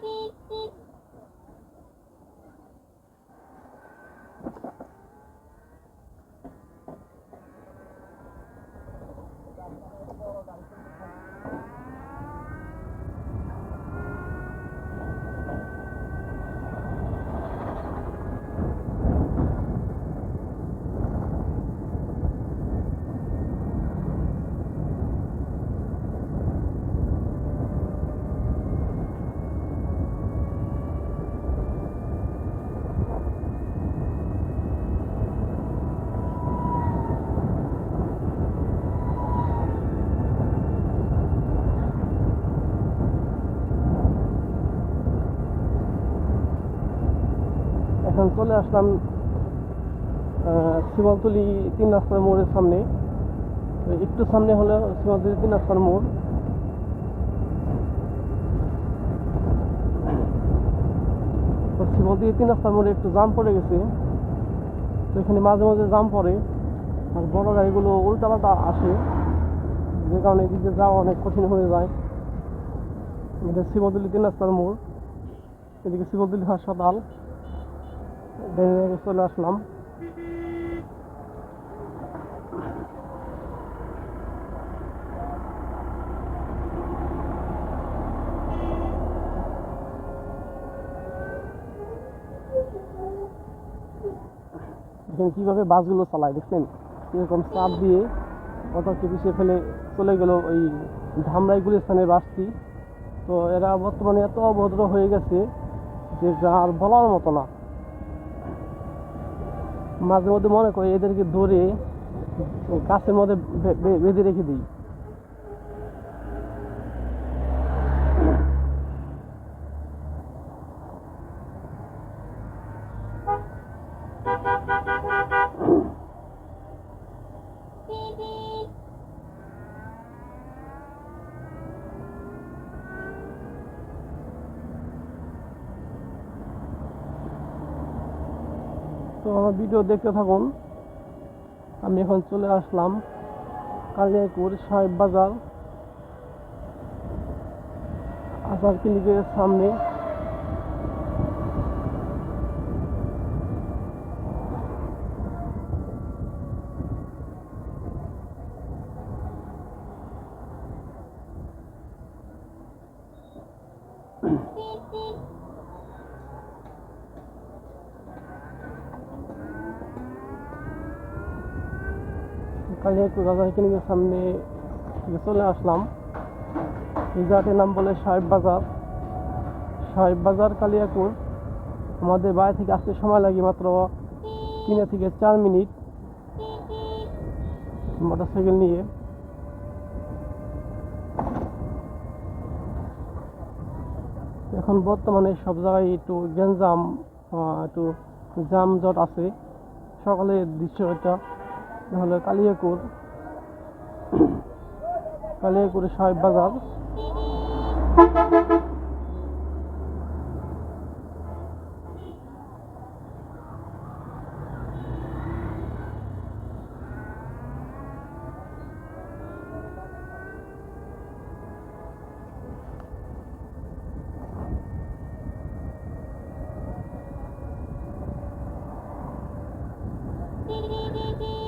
Beep beep. এখন চলে আসলাম আহ, তিন রাস্তার মোড়ের সামনে। একটু সামনে হলো শিমলতলি তিন রাস্তার মোড়। তো শিমলতলি তিন রাস্তার মোড়ে একটু জাম পড়ে গেছে। তো এখানে মাঝে মাঝে জাম পড়ে আর বড় গাড়িগুলো উল্টাপাল্টা আসে। যে কারণে এদিকে যাওয়া অনেক কঠিন হয়ে যায়। এটা শিমলতলি তিন রাস্তার মোড় এদিকে শিমলতলি হাসপাতাল। বেরিয়ে চলে আসলাম। কীভাবে বাসগুলো চালায়, দেখছেন? এরকম চাপ দিয়ে অটোকে পিছিয়ে ফেলে চলে গেল ওই ধামরাই গুলিস্তানের বাসটি। তো এরা বর্তমানে এত অভদ্র হয়ে গেছে যে যা আর বলার মতো না। মাঝে মধ্যে মনে করি এদেরকে ধরে কাছের মধ্যে বেঁধে রেখে দিই। তো ভিডিও দেখতে থাকুন। আমি এখন চলে আসলাম কালিয়াকুর সাহেব বাজার। আচার ক্লিনিকের সামনে। কালিয়াকুর আচার ক্লিনিকের সামনে চলে আসলাম। জায়গাটির নাম বলে সাহেব বাজার। সাহেব বাজার কালিয়াকুর আমাদের বাড়ি থেকে আসতে সময় লাগে মাত্র তিন থেকে চার মিনিট মোটরসাইকেল নিয়ে। এখন বর্তমানে সব জায়গায় একটু গ্যাঞ্জাম একটু জামজট আছে। সকালের দৃশ্য এটা। হলো কালিয়াকুর কালিয়াকুর সাহেব বাজার Beep, beep, beep, beep.